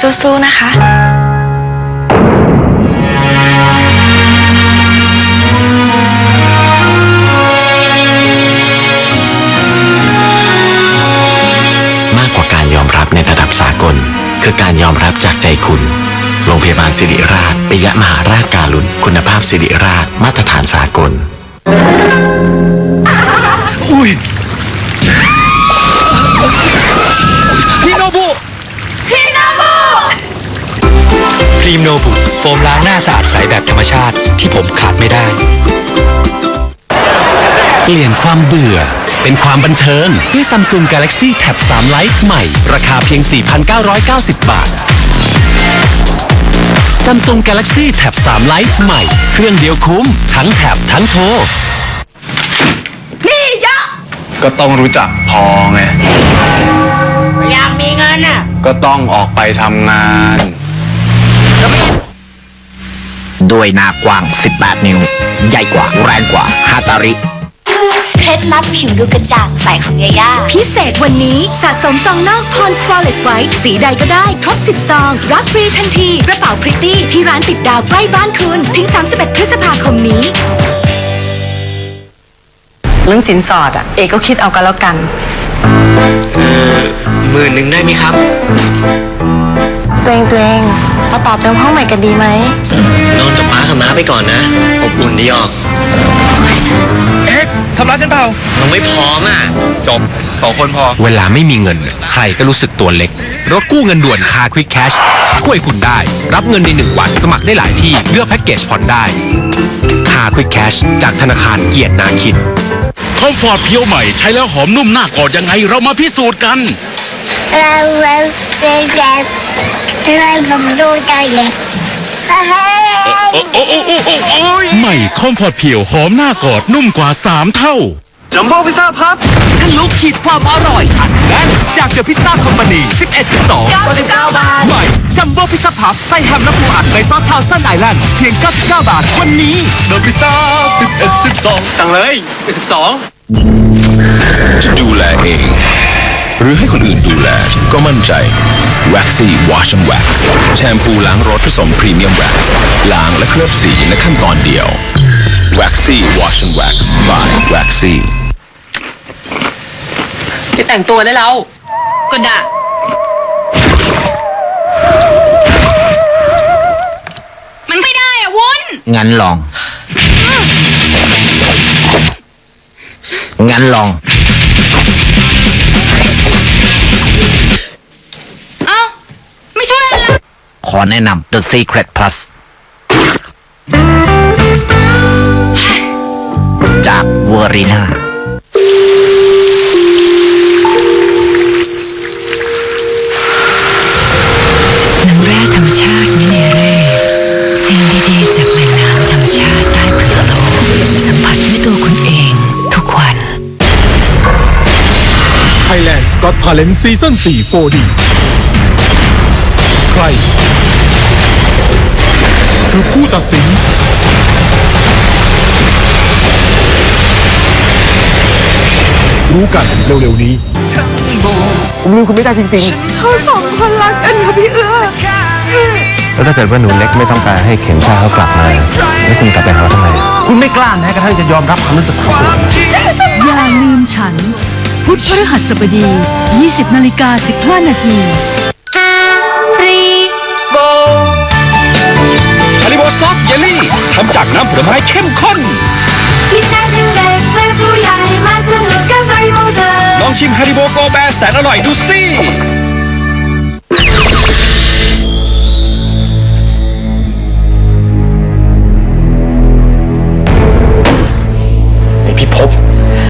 สู้ๆ นะคะมากกว่าการยอมรับในระดับสากล คือการยอมรับจากใจคุณ โรงพยาบาลสิริราชปิยมหาราชการุณคุณภาพสิริราชมาตรฐานสากล อุ้ย ครีมโนบุโฟมล้างหน้าสะอาดใสแบบธรรมชาติที่ผมขาดไม่ได้ เปลี่ยนความเบื่อ เป็นความบันเทิง ด้วย Samsung Galaxy Tab 3 Lite ใหม่ ราคาเพียง 4,990 บาท Samsung Galaxy Tab 3 Lite ใหม่ เครื่องเดียวคุ้ม ทั้งแท็บทั้งโทรก็ต้องรู้จักพอไง อยากมีเงินอะ ก็ต้องออกไปทำงาน ด้วยหน้ากว้าง 18 นิ้ว ใหญ่กว่าแรงกว่าฮาตาริเคล็ดลับผิวดูกระจ่างใสของยาย่าพิเศษวันนี้สะสมซองนอก Pond's Flawless White สีใดก็ได้ครบ 10 ซอง รับฟรีทันที กระเป๋าพริตตี้ที่ร้านติดดาวใกล้บ้านคุณ ถึง 31 พฤษภาคมนี้เรื่องสินสอดอะ เอกก็คิดเอากันแล้วกันหมื่นหนึ่งได้ไหมครับ ตัวเองตัวเองเราต่อเติมห้องใหม่กันดีไหมนอนกับป้า กับม้าไปก่อนนะ อบอุ่นดีออก เอ๊ะทำร้ายกันเปล่า เราไม่พร้อมอะ จบสองคนพอ เวลาไม่มีเงิน ใครก็รู้สึกตัวเล็ก รถกู้เงินด่วนคา Quick Cash ช่วยคุณได้ รับเงินในหนึ่งวัน สมัครได้หลายที่ เลือกแพ็กเกจผ่อนได้คา Quick Cash จากธนาคารเกียรตินาคิน คอมฟอร์ตเพียวใหม่ใช้แล้วหอมนุ่มหน้ากอดยังไงเรามาพิสูจน์กัน เราเราเป็นเราผมดูใจเลย โอ้โอ้โอ้โอ้โอ้โอ้ยใหม่คอมฟอร์ตเพียวหอมหน้ากอดนุ่มกว่า 3 เท่าจัมโบ้พิซซ่าพับทะลุขีดความอร่อยอัดแน่นจากเดอะพิซซ่าคอมพานี11 12 99 บาท ใหม่ จัมโบ้พิซซ่าพับใส่แฮมและปูอัดในซอสทาวซันไอแลนด์เพียง 99 บาท วันนี้เดอะพิซซ่า11 12 สั่งเลย 11 12 รือให้คนอื่นดูแล ก็มั่นใจ Waxy Wash and Wax แชมพูล้างรถผสมพรีเมียมแว็กซ์ล้างและเคลือบสีในขั้นตอนเดียว Waxy Wash and Wax by Waxy ไปแต่งตัวได้แล้วก็ได้มันไม่ได้อะวุ้นงั้นลอง งั้นลอง อแนะนำ The Secret Plus จากเวอรีนาน้ำแร่ธรรมชาติมิเนเร่สิ่งดีๆ จากแหล่งน้ำธรรมชาติใต้ผืนโลก สัมผัสด้วยตัวคุณเองทุกวัน Thailand Got Talent ซีซั่น4 4D ใคร คือผู้ตัดสิน รู้กันเร็วๆนี้แล้วถ้าเกิดว่าหนูเล็กไม่ต้องการให้เข็มชาเขากลับมา แล้วคุณกลับไปหาเขาทำไม คุณไม่กล้าแม้กระทั่งจะยอมรับความรู้สึกของตัวเองอย่าลืมฉัน พุธพฤหัสบดี 20นาฬิกา15นาที ซอฟต์เยลลี่ทำจากน้ำผลไม้เข้มข้นที่ได้ทั้งเด็กและผู้ใหญ่มาสนุกกับบริโภคเธอลองชิมฮาริโบโกแบแสนอร่อยดูสิ